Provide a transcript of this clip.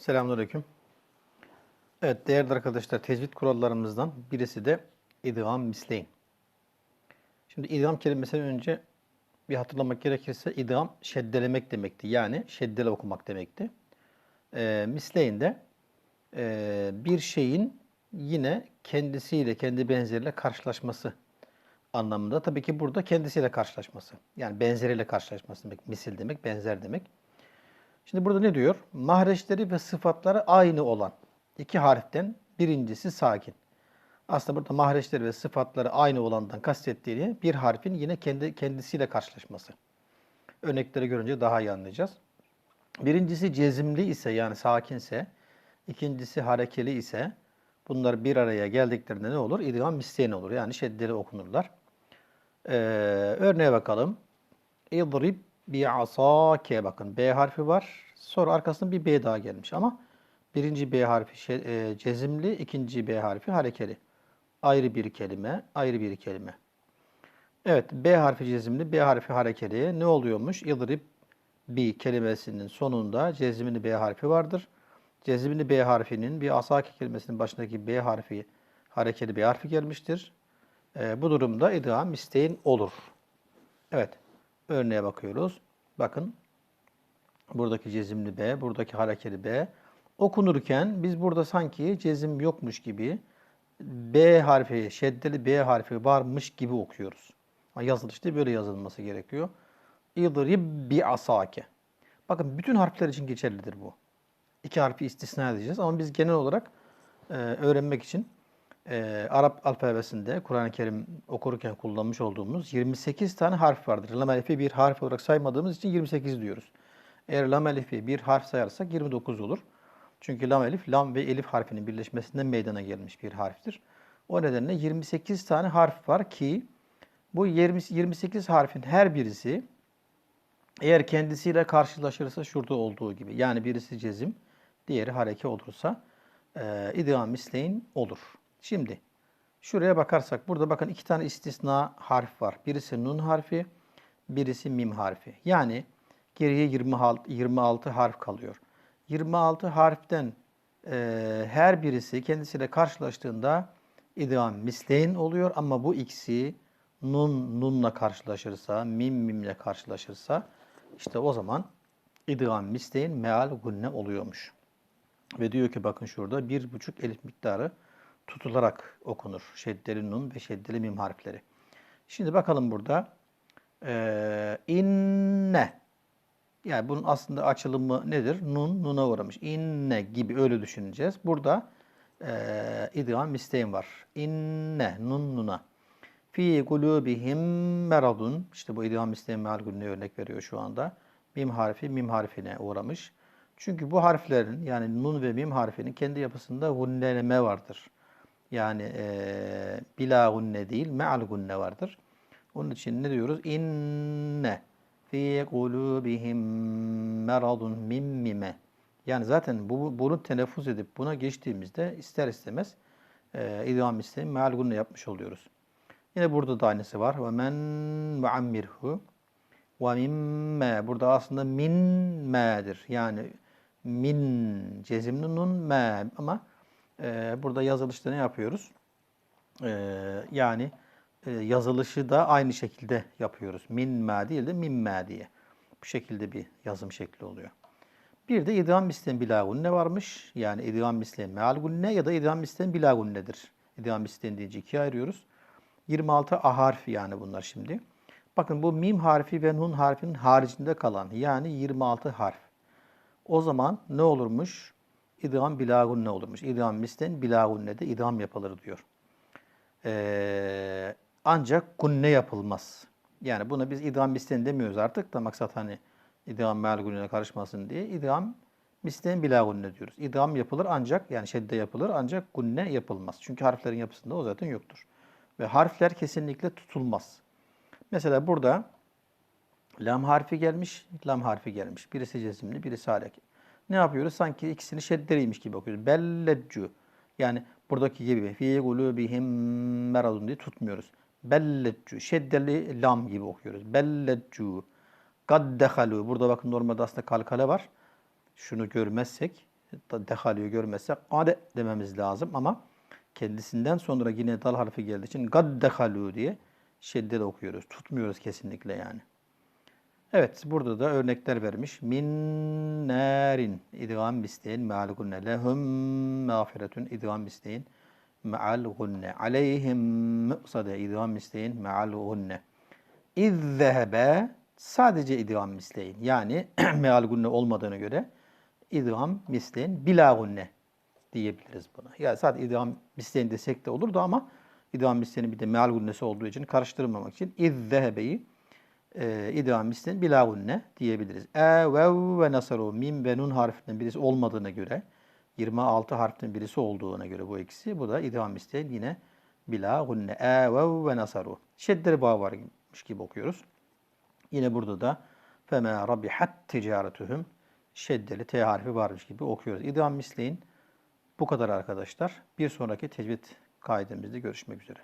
Selamünaleyküm. Evet değerli arkadaşlar tecvid kurallarımızdan birisi de idgam misleyn. Şimdi idgam kelimesinden önce bir hatırlamak gerekirse idgam şeddelemek demekti. Yani şeddele okumak demekti. Ee, misleyn de e, bir şeyin yine kendisiyle, kendi benzeriyle karşılaşması anlamında. Tabii ki burada kendisiyle karşılaşması. Yani benzeriyle karşılaşması demek. Misil demek, benzer demek. Şimdi burada ne diyor? Mahreçleri ve sıfatları aynı olan iki harften birincisi sakin. Aslında burada mahreçleri ve sıfatları aynı olandan kastettiğini bir harfin yine kendi kendisiyle karşılaşması. Örnekleri görünce daha iyi anlayacağız. Birincisi cezimli ise yani sakinse, ikincisi harekeli ise bunlar bir araya geldiklerinde ne olur? İdgam misleyen olur. Yani şeddeli okunurlar. Ee, örneğe bakalım. İdrib bi asake bakın B harfi var. Sonra arkasında bir B daha gelmiş ama birinci B harfi şey, e, cezimli, ikinci B harfi harekeli. Ayrı bir kelime, ayrı bir kelime. Evet, B harfi cezimli, B harfi harekeli. Ne oluyormuş? İdrib bi kelimesinin sonunda cezimli B harfi vardır. Cezimli B harfinin bir asake kelimesinin başındaki B harfi harekeli B harfi gelmiştir. E, bu durumda idgam isteğin olur. Evet. Örneğe bakıyoruz. Bakın buradaki cezimli B, buradaki harekeli B. Okunurken biz burada sanki cezim yokmuş gibi B harfi, şeddeli B harfi varmış gibi okuyoruz. Yazılışta böyle yazılması gerekiyor. İdrib bi asake. Bakın bütün harfler için geçerlidir bu. İki harfi istisna edeceğiz ama biz genel olarak e, öğrenmek için e, Arap alfabesinde Kur'an-ı Kerim okurken kullanmış olduğumuz 28 tane harf vardır. Lam elifi bir harf olarak saymadığımız için 28 diyoruz. Eğer lam elifi bir harf sayarsak 29 olur. Çünkü lam elif, lam ve elif harfinin birleşmesinden meydana gelmiş bir harftir. O nedenle 28 tane harf var ki bu 20, 28 harfin her birisi eğer kendisiyle karşılaşırsa şurada olduğu gibi yani birisi cezim, diğeri hareke olursa e, idgam misleyin olur. Şimdi şuraya bakarsak burada bakın iki tane istisna harf var. Birisi nun harfi, birisi mim harfi. Yani geriye 26, 26 harf kalıyor. 26 harften e, her birisi kendisiyle karşılaştığında idgam misleyin oluyor ama bu ikisi nun nunla karşılaşırsa, mim mimle karşılaşırsa işte o zaman idgam misleyin meal gunne oluyormuş. Ve diyor ki bakın şurada bir buçuk elif miktarı tutularak okunur. Şeddeli nun ve şeddeli mim harfleri. Şimdi bakalım burada. Ee, inne. Yani bunun aslında açılımı nedir? Nun, nuna uğramış. İnne gibi öyle düşüneceğiz. Burada e, idgam isteğim var. İnne, nun, nuna. Fi kulubihim meradun. İşte bu idgam isteğim meal gününe örnek veriyor şu anda. Mim harfi mim harfine uğramış. Çünkü bu harflerin yani nun ve mim harfinin kendi yapısında gunneleme vardır. Yani e, bila gunne değil, me'al gunne vardır. Onun için ne diyoruz? İnne fi kulubihim meradun mimmime. Yani zaten bu, bunu telaffuz edip buna geçtiğimizde ister istemez e, idgam isteyim me'al gunne yapmış oluyoruz. Yine burada da aynısı var. Ve men muammirhu ve mimme. Burada aslında min me'dir. Yani min cezimli nun me ama e, burada yazılışta ne yapıyoruz? E, yani e, yazılışı da aynı şekilde yapıyoruz. Min me değil de min me diye. Bu şekilde bir yazım şekli oluyor. Bir de idgam mislen bila gunne varmış. Yani idgam mislen meal gunne ya da idgam mislen bila gunnedir. İdgam mislen deyince ikiye ayırıyoruz. 26 a harfi yani bunlar şimdi. Bakın bu mim harfi ve nun harfinin haricinde kalan yani 26 harf. O zaman ne olurmuş? İdgam bilagun ne olurmuş? İdgam mislen bilagun ne de idgam yapılır diyor. Ee, ancak gunne yapılmaz. Yani buna biz idgam mislen demiyoruz artık da maksat hani idgam meal gunnene karışmasın diye idgam mislen bilagunne diyoruz. İdgam yapılır ancak yani şedde yapılır ancak gunne yapılmaz. Çünkü harflerin yapısında o zaten yoktur. Ve harfler kesinlikle tutulmaz. Mesela burada lam harfi gelmiş, lam harfi gelmiş. Birisi cezimli, birisi hareket. Ne yapıyoruz? Sanki ikisini şeddeliymiş gibi okuyoruz. Belleccu. Yani buradaki gibi fi gulubihim meradun diye tutmuyoruz. Belleccu. Şeddeli lam gibi okuyoruz. Belleccu. Kad dehalu. Burada bakın normalde aslında kalkale var. Şunu görmezsek dehalüyü görmezsek gade dememiz lazım ama kendisinden sonra yine dal harfi geldiği için gad dehalü diye şeddeli okuyoruz. Tutmuyoruz kesinlikle yani. Evet burada da örnekler vermiş. Min narin idgam bisteyin me'al gunne lehum mağfiretun idgam bisteyin me'al gunne aleyhim mu'sade idgam bisteyin me'al gunne İzzehebe sadece idgam misleyin. Yani meal gunne olmadığına göre idgam misleyin bila gunne diyebiliriz buna. Yani sadece idgam misleyin desek de olurdu ama idgam misleyin bir de meal gunnesi olduğu için karıştırmamak için izzehebeyi e, idgamistinin bilavunne diyebiliriz. E ve ve nasaru mim ve nun harfinin birisi olmadığına göre 26 harfinin birisi olduğuna göre bu ikisi bu da idgamiste yine bilavunne e ve ve nasaru. Şeddeli bağ varmış gibi okuyoruz. Yine burada da feme rabihat ticaretuhum şeddeli t harfi varmış gibi okuyoruz. İdgam misleyin bu kadar arkadaşlar. Bir sonraki tecvid kaidemizde görüşmek üzere.